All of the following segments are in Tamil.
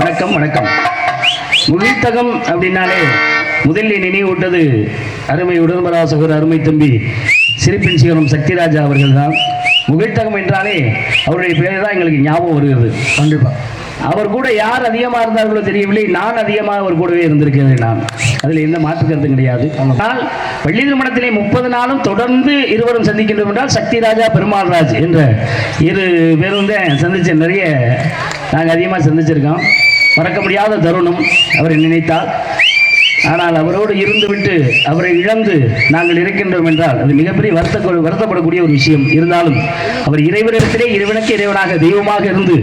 வணக்கம் வணக்கம். முகிழ்த்தகம் அப்படின்னாலே முதலில் நினைவூட்டது அருமை உடன்பராசகர் அருமை தம்பி சிரிப்பின் சிகரம் சக்திராஜா அவர்கள் தான் முகிழ்த்தகம் என்றாலே அவருடைய பெயர் தான் எங்களுக்கு ஞாபகம் வருகிறது. கண்டிப்பா. அவர் கூட யார் அதிகமாக இருந்தார்களோ தெரியவில்லை. நான் அதிகமாக அவர் கூடவே இருந்திருக்கிறேன் நான். அதில் எந்த மாற்று கருத்தும் கிடையாது ஆனால் பள்ளி திருமணத்திலே முப்பது நாளும் தொடர்ந்து இருவரும் சந்திக்கின்றோம் என்றால் சக்திராஜா பெருமாள்ராஜ் என்ற இரு பேரும் தான் சந்திச்ச நிறைய நாங்கள் அதிகமாக சந்திச்சிருக்கோம். மறக்க முடியாத தருணம். அவரை நினைத்தால். ஆனால் அவரோடு இருந்துவிட்டு அவரை இழந்து நாங்கள் இருக்கின்றோம் என்றால் அது மிகப்பெரிய வருத்த வருத்தப்படக்கூடிய ஒரு விஷயம். இருந்தாலும் அவர் இறைவனிடத்திலே இறைவனுக்கு இறைவனாக தெய்வமாக இருந்து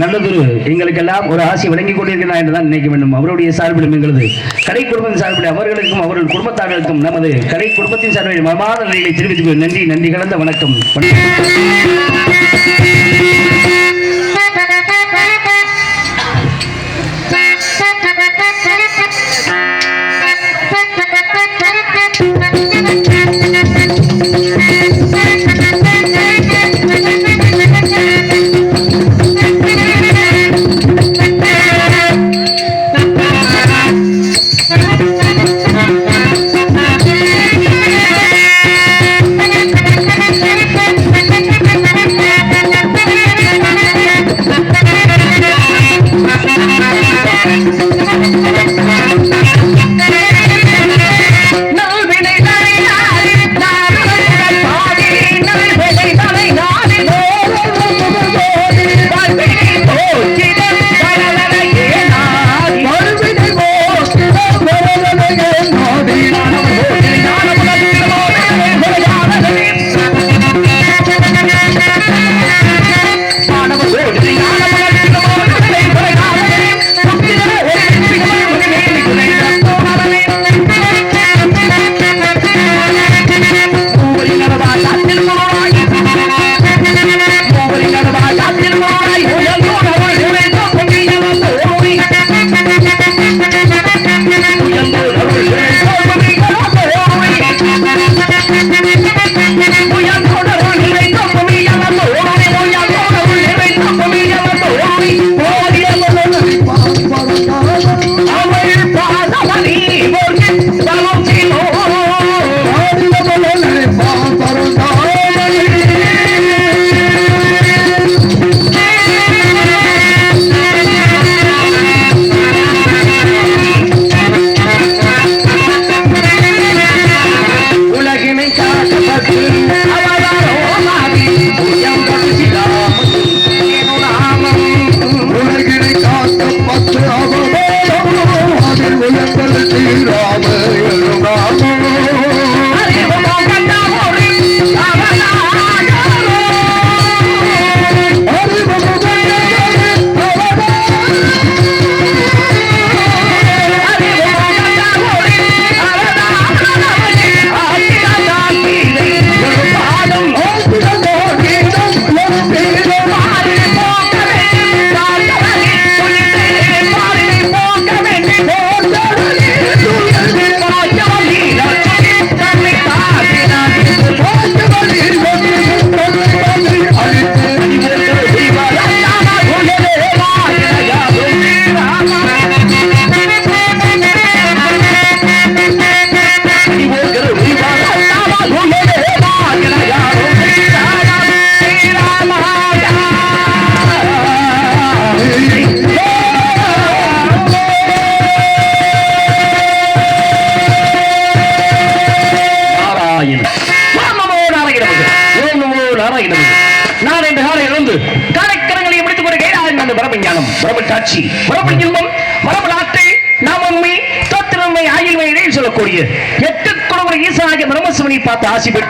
நல்லதொரு எங்களுக்கெல்லாம் ஒரு ஆசை வழங்கி கொண்டிருக்கிறார் என்று தான் நினைக்க வேண்டும். அவருடைய சார்பிலும் எங்களது கடை குடும்பத்தின் சார்பில் அவர்களுக்கும் அவர்கள் குடும்பத்தார்களுக்கும் நமது கடை குடும்பத்தின் சார்பில் மனமாத நிலையை தெரிவித்துக் நன்றி நன்றி கலந்த வணக்கம்.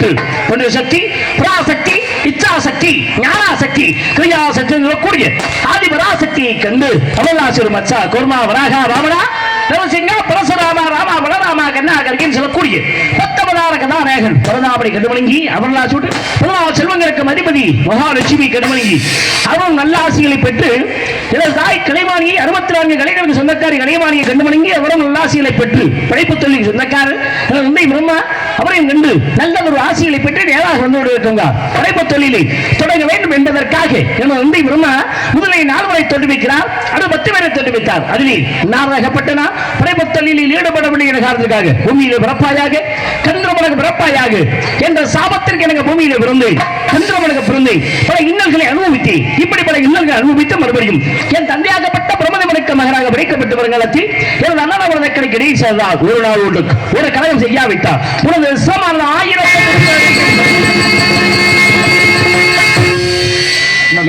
சக்தி. ஒன்று சக்தி பராசக்தி இச்சாசக்தி ஞானாசக்தி கிரியாசக்தி சொல்லக்கூடிய ஆதி பராசக்தியை கண்டு அமலாசுர் மச்சா குர்மா வராகா ராமனா நரசிங்கா பரசுராமா ராமா பலராமா கண்ணா கருகின்னு சொல்லக்கூடிய பத்தொன்பதாயிரம் கதாநாயகன் பரதாபடி கடுமலங்கி அவர்களா சுட்டு. பதினாறு செல்வங்களுக்கு அதிபதி மகாலட்சுமி கடுமலங்கி அவரும் நல்ல ஆசிகளை பெற்று எனது தாய் கலைவாணியை அறுபத்தி நான்கு கலைகளுக்கு சொந்தக்காரி கலைவாணியை கண்டுமணங்கி அவரும் நல்ல ஆசிகளை பெற்று படைப்பு தொழில் சொந்தக்காரர். எனது தந்தை பிரம்மா அவரையும் கண்டு நல்ல ஒரு ஆசைகளை பெற்று நேராக வந்து கொண்டிருக்கின்றார் படைப்பு தொழிலை தொடங்க வேண்டும் என்பதற்காக என வந்து பிரம்மா முதலை நால்வரை தொட்டு வைக்கிறார் அது பத்து என்று வைத்தார் அதிலே நாராயணப்பட்டனா படைப்புத்தலில் ஈடுபடவில்லை என்ற காரணத்துக்காக பூமியில பிறப்பாயாக கந்திரமலக பிறப்பாயாக என்ற சாபத்திற்கு எனக்கு பூமியில பிறந்தேன் கந்திரமலக பிறந்தேன் பல இன்னல்களை அனுபவித்தேன் இப்படி பல இன்னல்களை அனுபவித்து மறுபடியும் என் தந்தையாகப்பட்ட பிரமதமனுக்கு மகனாக பிடிக்கப்பட்டு வருங்காலத்தில் எனது அண்ணன் அவரது இடையே சேர்ந்தால் ஒரு நாள் ஒன்று ஒரு கலகம் செய்யாவிட்டால். உனது சமான ஆயிரம்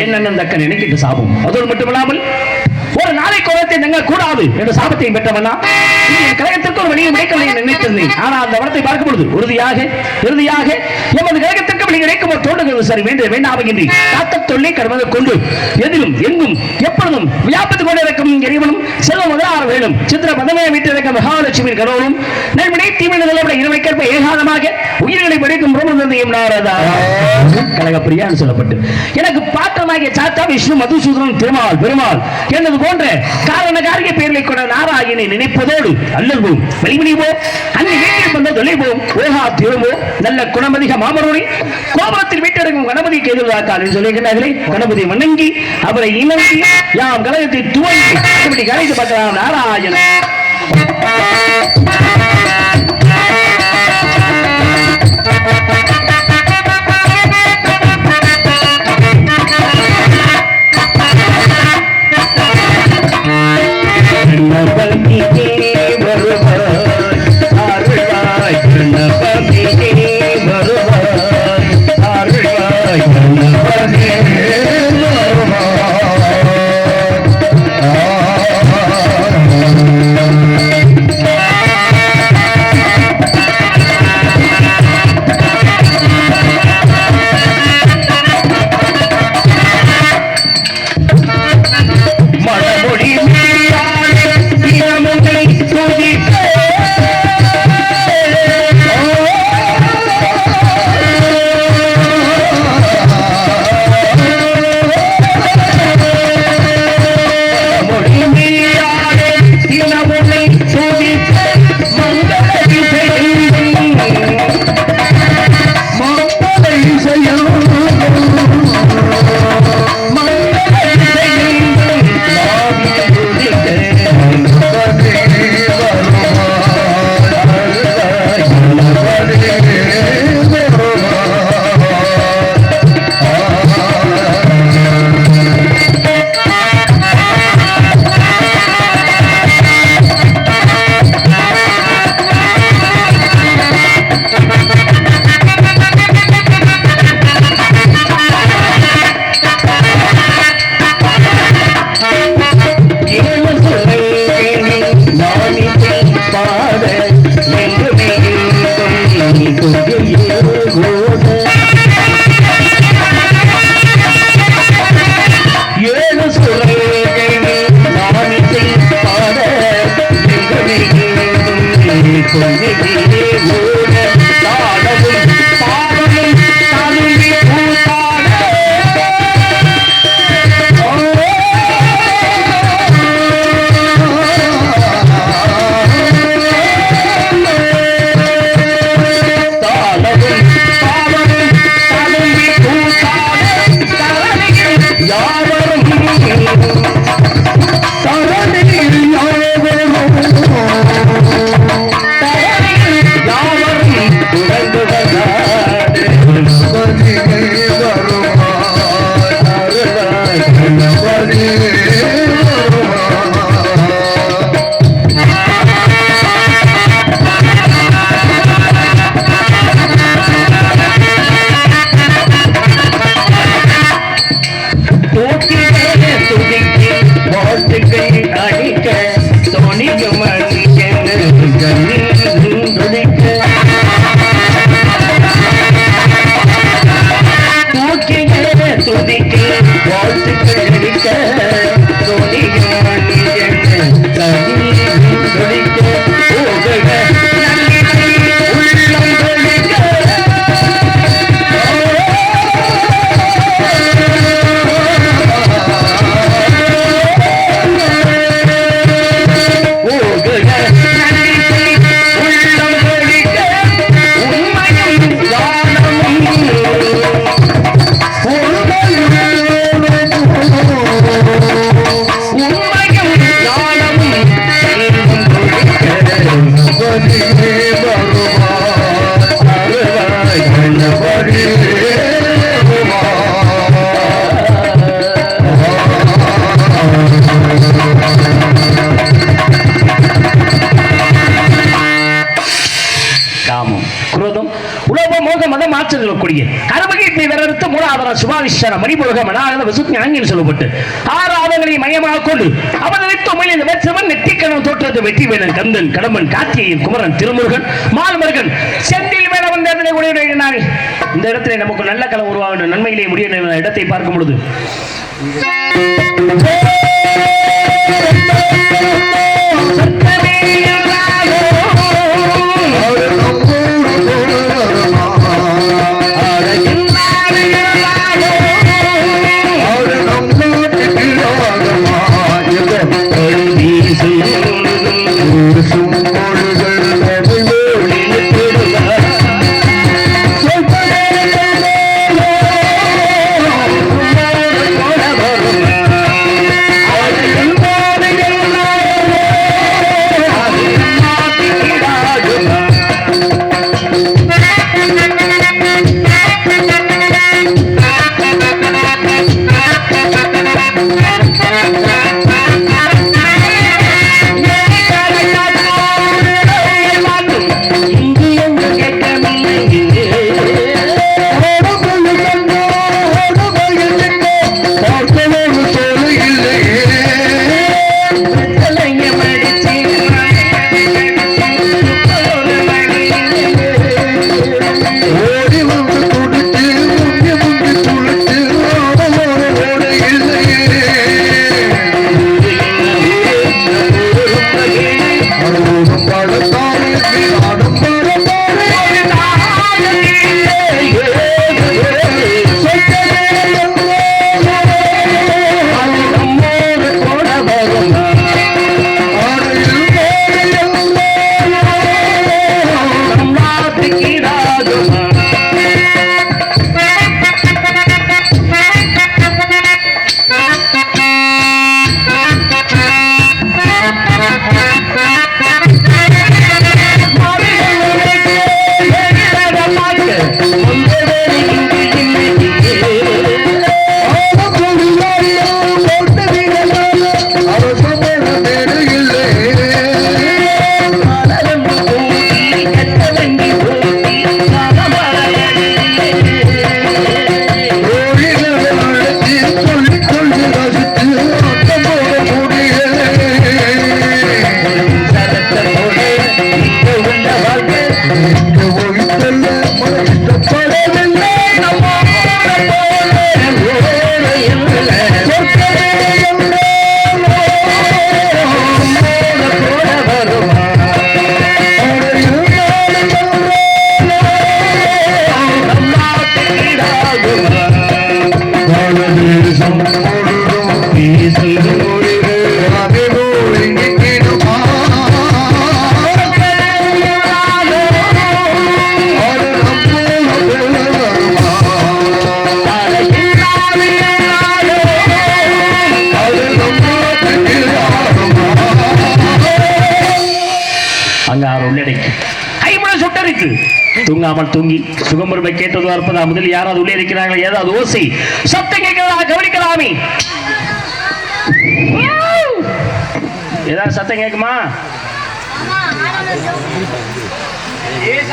என்னென்ன தக்க நினைக்கிட்டு சாபம்? அதோடு மட்டுமில்லாமல் ஒரு நாளை கோலத்தை தங்க கூடாது என்ற சாபத்தை பெற்றவனா? கழகத்திற்கு ஒரு நினைத்திருந்தேன் ஆனால் அந்த வனத்தை பார்க்கும் பொழுது உறுதியாக இறுதியாக எமது வழி கிடைக்கும் தோன்றுகிறது சரி வேண்டிய வேண்டாமையின்றி காத்த தொல்லை கடமதை கொண்டு எதிலும் எங்கும் எப்பொழுதும் வியாபித்துக் கொண்டிருக்கும் இறைவனும் செல்வம் முதலாக வேண்டும் சித்திர பதமே வீட்டிருக்கும் மகாலட்சுமி கடவுளும் நன்மனை தீவிர நிலவுடைய கற்ப ஏகாதமாக உயிர்களை படைக்கும் பிரம்மதந்தையும் நாரதா. கழகப்பிரியான்னு சொல்லப்பட்டு. எனக்கு பாத்திரமாகிய சாத்தா விஷ்ணு மதுசூதனன் திருமால் பெருமாள் என்னது போன்ற காரண காரிய பெயர்களை கொண்ட நாராயணனை நினைப்பதோடு அல்லல்வோம் வெளிமணிவோம் அன்னை வீட்டில் வந்த தொலைவோம் ஓகா திரும்போ நல்ல குணமதிக மாமரோனி கோபத்தில் வீட்டிறங்கும் கணபதிக்கு எதிர்பார்த்தால் என்று சொல்லுகிறார்களே கணபதி வணங்கி அவரை இணங்கி யாம் கழகத்தை துவங்கி இப்படி கலைத்து பார்க்கலாம் நாராயணன். வெற்றி வேலன் கந்தன் கடம்பன் கார்த்திகேயன் குமரன் திருமுருகன் மால்மருகன். செந்தில் வேலவன் தேர்தலை உடையினாரே இந்த இடத்திலே நமக்கு நல்ல கலம் உருவாகின்ற நன்மையிலே முடிய இடத்தை பார்க்கும் பொழுது. தூங்காமல் தூங்கி சுகமுறுமை கேட்டது அற்பதா முதல் யாராவது உள்ளே இருக்கிறார்கள்? ஏதாவது ஓசை. சத்தம் கேட்கிறதா கவனிக்கலாமே. ஏதாவது சத்தம் கேட்குமா?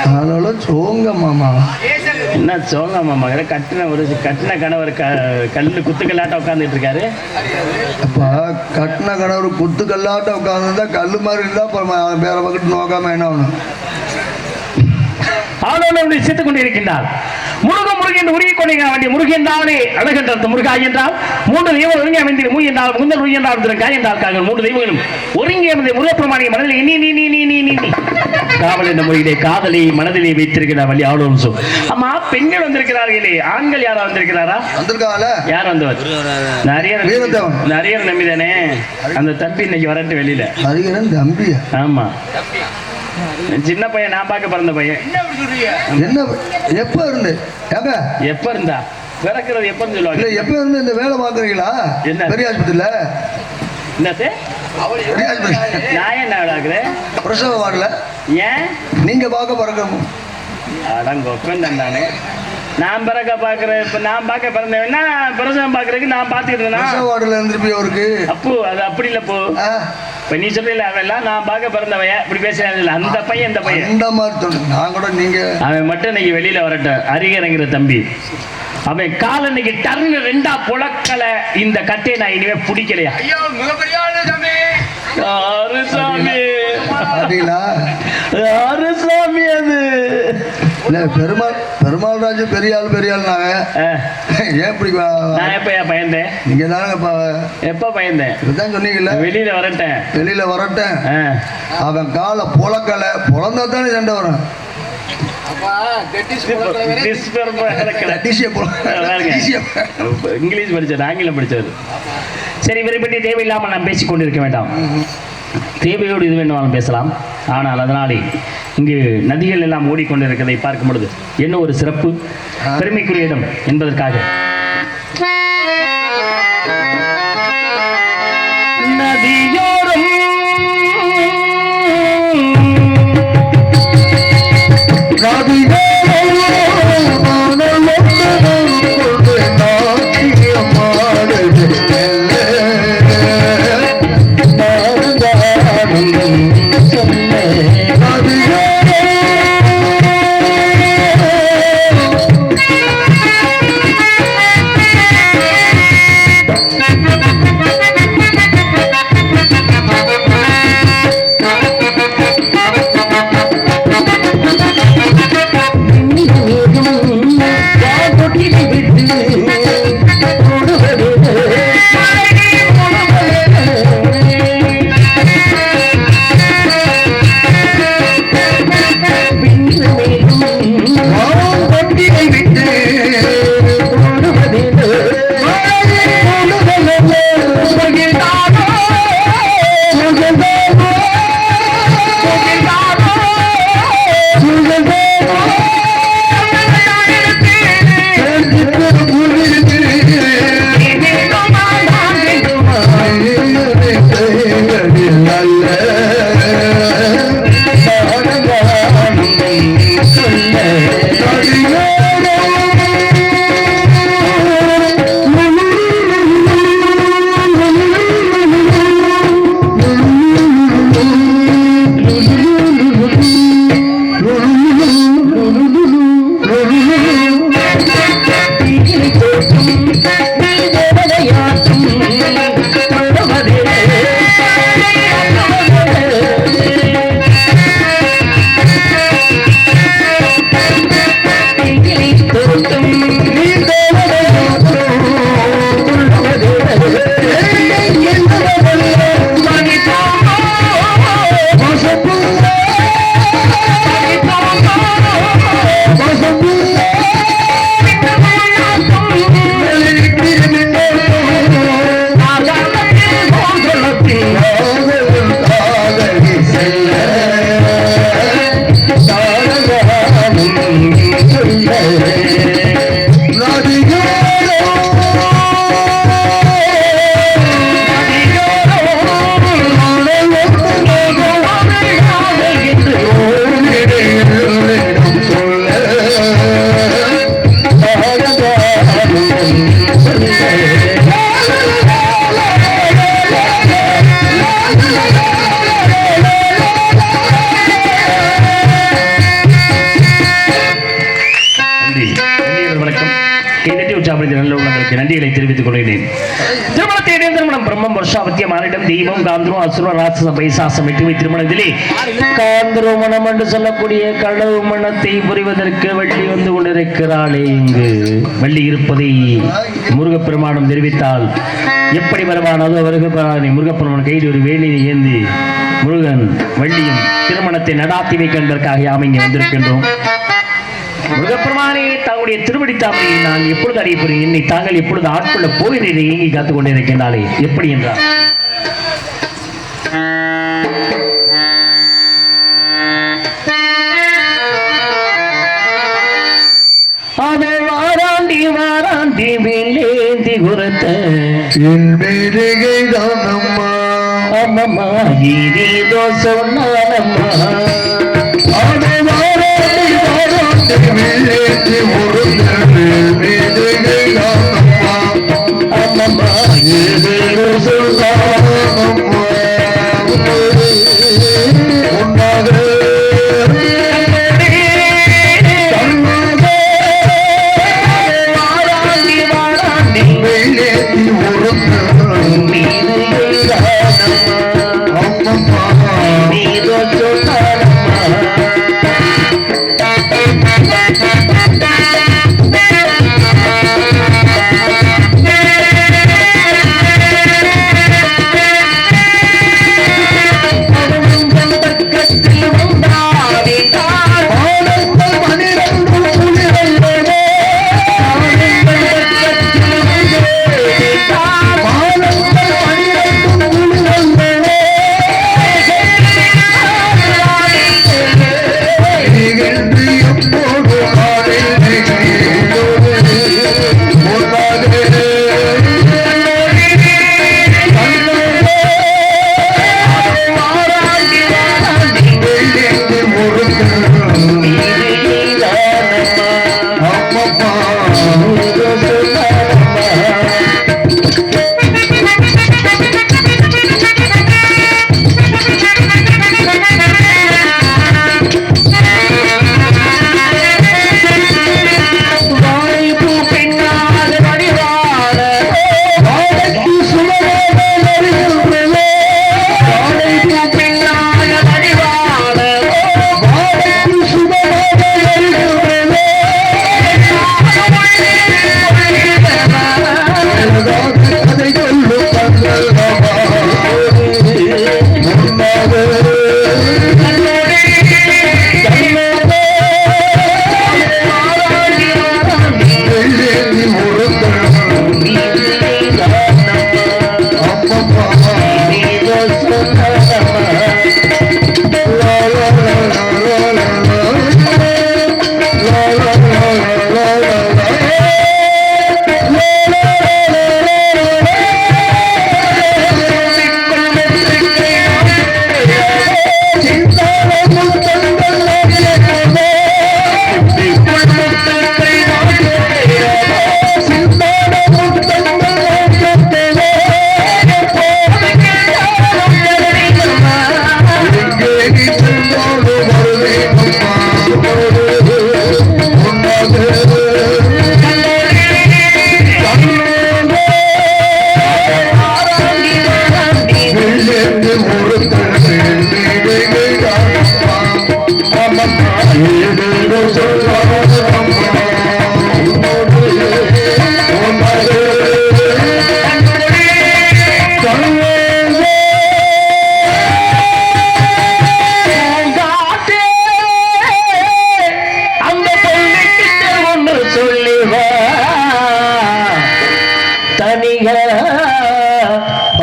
அதனால சோங்க மாமா. என்ன சோங்க மாமா? கட்டின ஒரு கட்டின கணவர் கல்லு குத்துக்கல்லாட்ட உட்காந்துட்டு இருக்காரு. அப்ப கட்டின கணவர் குத்து கல்லாட்ட உட்காந்துருந்தா கல்லு மாதிரி இருந்தா அப்புறம் வேற பக்கத்து நோக்காம என்ன ஆகணும்? ஆளோடு சித்துக் கொண்டிருக்கின்றார். முருக முருகன் உருகி கொண்டிருக்க வேண்டிய முருகன் தானே அழகன்றது. முருகா என்றால் மூன்று தெய்வம் ஒருங்கி அமைந்து மூ என்றால் முந்தல் உய் என்றால் திரு காய் என்றால் காங்கள் மூன்று தெய்வங்களும் ஒருங்கி அமைந்த முருகப்பெருமானிய மனதில் நீ நீ நீ நீ நீ நீ நீ காவல் என்ற மொழியிலே காதலை மனதிலே வைத்திருக்கிறார் வழி ஆளோம் சொல் ஆமா பெண்கள் வந்திருக்கிறார்களே ஆண்கள் யாரா வந்திருக்கிறாரா? வந்திருக்காங்கல்ல? யார் வந்தவர்? நிறைய. நிறைய நம்பிதானே? அந்த தம்பி இன்னைக்கு வரட்டு வெளியில. தம்பியா? ஆமா. சின்ன பையன் நான் பார்க்க பிறந்த பையன். என்ன எப்ப இருந்து? ஏங்க எப்ப இருந்தா? பிறக்கிறது எப்பன்னு இல்ல சொல்லுவாங்க? எப்ப இருந்து இந்த வேலை பாக்குறீங்களா என்ன? பெரிய ஆஸ்பத்திரியில? ஆஸ்பத்திரி. நான் என்ன விளாக்குறேன் பிரசவ வார்டுல. ஏன்? நீங்க பார்க்க பிறக்கணும். அடங்கொக்கன் நானு. நான் பிறக்க பாக்குறேன் இப்ப நான் பார்க்க பிறந்தவன்னா பிரசவம் பாக்குறதுக்கு நான் பாத்துக்கிட்டு இருந்தேனா வார்டுல இருந்திருப்பி அவருக்கு. அப்பு அது அப்படி இல்ல போ. இப்ப நீ சொல்றீல அவெல்லாம் நான் பார்க்க பிறந்தவன் இப்படி பேசுறாங்க அந்த பையன் இந்த பையன். அந்த மாதிரி நான் கூட நீங்க. அவன் மட்டும் இன்னைக்கு வெளியில வரட்டும். அரிகரங்கிற தம்பி. அவன் கால் இன்னைக்கு டர்னு ரெண்டா புழக்கல. இந்த கட்டையை நான் இனிமே பிடிக்கலையா? ஐயோ மிகப்பெரிய ஆளு சாமி. யாரு சாமி? பாத்தீங்களா யாரு சாமி அது? இல்ல பெருமாள் பெருமாள் ராஜு பெரிய ஆள் பெரிய ஏன் இப்படி நான் எப்ப பயந்தேன்? நீங்க தானங்க இப்ப எப்ப பயந்தேன்? இப்பதான் சொன்னீங்கல்ல. வெளியில வரட்டேன். வெளியில வரட்டேன். அவன் காலை புழக்கல புலந்தா தானே சண்டை வரும். இங்கிலீஷ் படிச்சது ஆங்கிலம் படிச்சது சரி இவரை பற்றி தேவையில்லாமல் நாம் பேசிக் கொண்டிருக்க வேண்டாம் தேவையோடு இது வேணுமாலும் பேசலாம். ஆனால் அதனாலே இங்கு நதிகள் எல்லாம் ஓடிக்கொண்டிருக்கிறதை பார்க்கும் பொழுது என்ன ஒரு சிறப்பு? பெருமைக்குரிய இடம் என்பதற்காக. நதியோரம். நன்றி கைதட்டி நல்ல உள்ளங்களுக்கு நன்றிகளை தெரிவித்துக் கொள்கிறேன். திருமணத்தை இடையே திருமணம் பிரம்மம் வருஷாபத்திய மானிடம் தெய்வம் காந்திரம் அசுர ராட்சச பைசாசம் எட்டுமை திருமணத்திலே காந்திரோ மனம் என்று சொல்லக்கூடிய களவு மனத்தை புரிவதற்கு வள்ளி வந்து கொண்டிருக்கிறாளே இங்கு. வள்ளி இருப்பதை முருகப்பெருமானம் தெரிவித்தால் எப்படி வரவானதோ வருகப்பெருமானை முருகப்பெருமான் கையில் ஒரு வேலியை ஏந்தி முருகன் வள்ளியும் திருமணத்தை நடாத்தி வைக்க என்பதற்காக யாம் இங்கே வந்திருக்கின்றோம். முருகப்பெருமானே தங்களுடைய திருவடி தாமரையை நான் எப்பொழுது அறியப்படுகிறேன் என்னை தாங்கள் எப்பொழுது ஆட்கொள்ள போகிறீர்கள்? ஏங்கி காத்துக் கொண்டிருக்கின்றாலே எப்படி என்றார் வாராண்டி வாராண்டி வில்லேந்தி குரத்த என் மீதுகை தானம்மா. அம்மம்மா ஏதேதோ சொன்னானம்மா. வாராண்டி வில்லேந்தி முருகனே.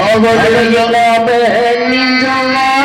அவர்கள் நாமே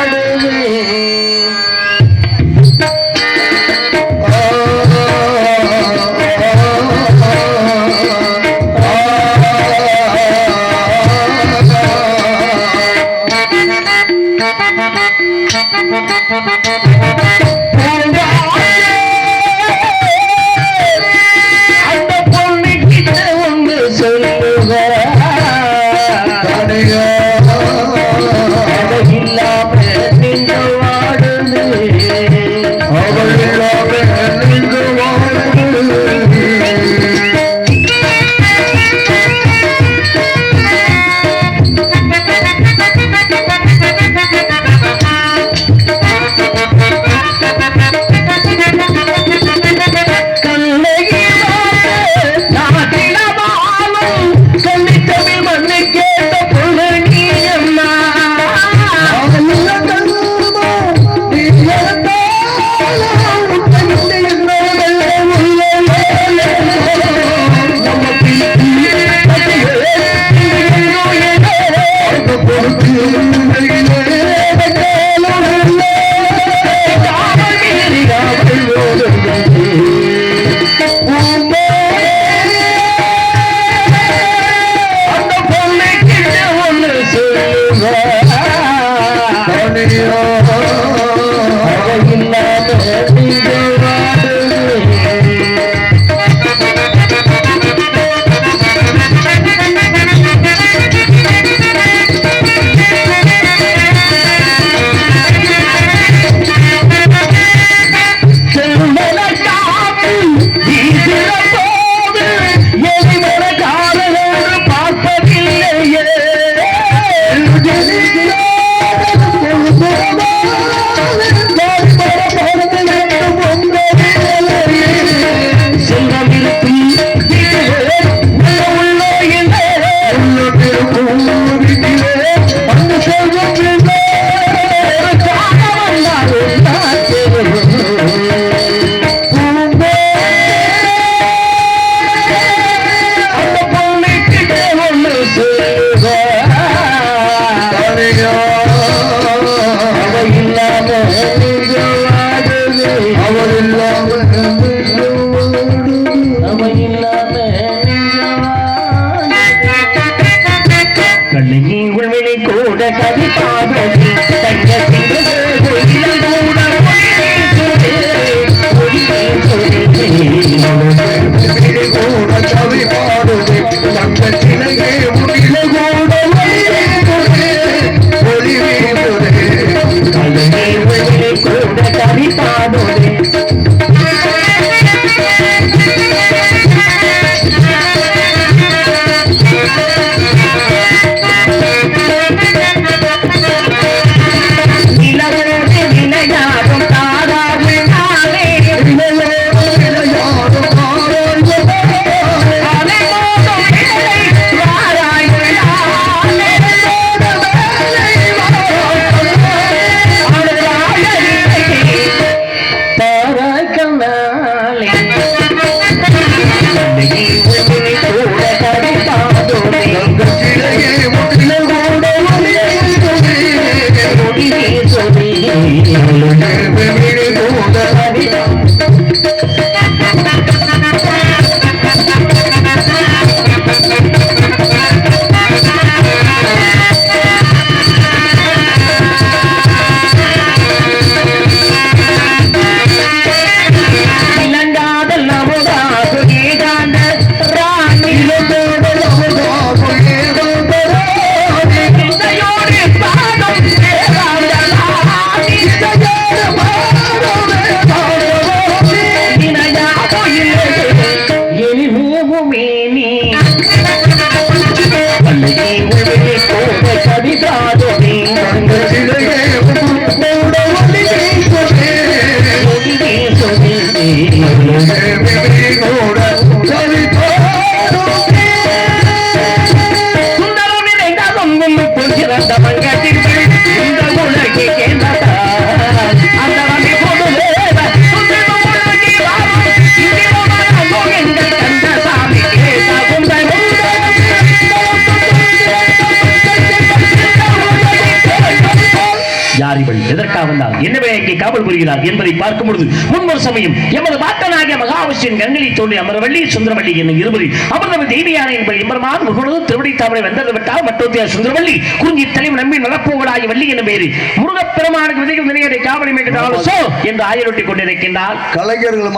புரிகிறார் என்பதை பார்க்கும் பொழுது முன்பொரு சமயம் எமது பாட்டனாகிய மகாவிஷ்ணின் கண்களில் தோன்றி அமரவள்ளி சுந்தரவள்ளி என்னும் இருவரி அமர்ந்தவர் தேவியான என்பது எம்பெருமான் முகனது திருவடி தாமரை வந்தது விட்டால் மற்றொரு சுந்தரவள்ளி குறிஞ்சி தலைவர் நம்பி நலப்போகலாகி வள்ளி என பேரு முருகப்பெருமானுக்கு விதைகள் நிறைய காவலை மேற்கொண்டாலும் என்று ஆயிரொட்டி கொண்டிருக்கின்றார். கலைஞர்கள்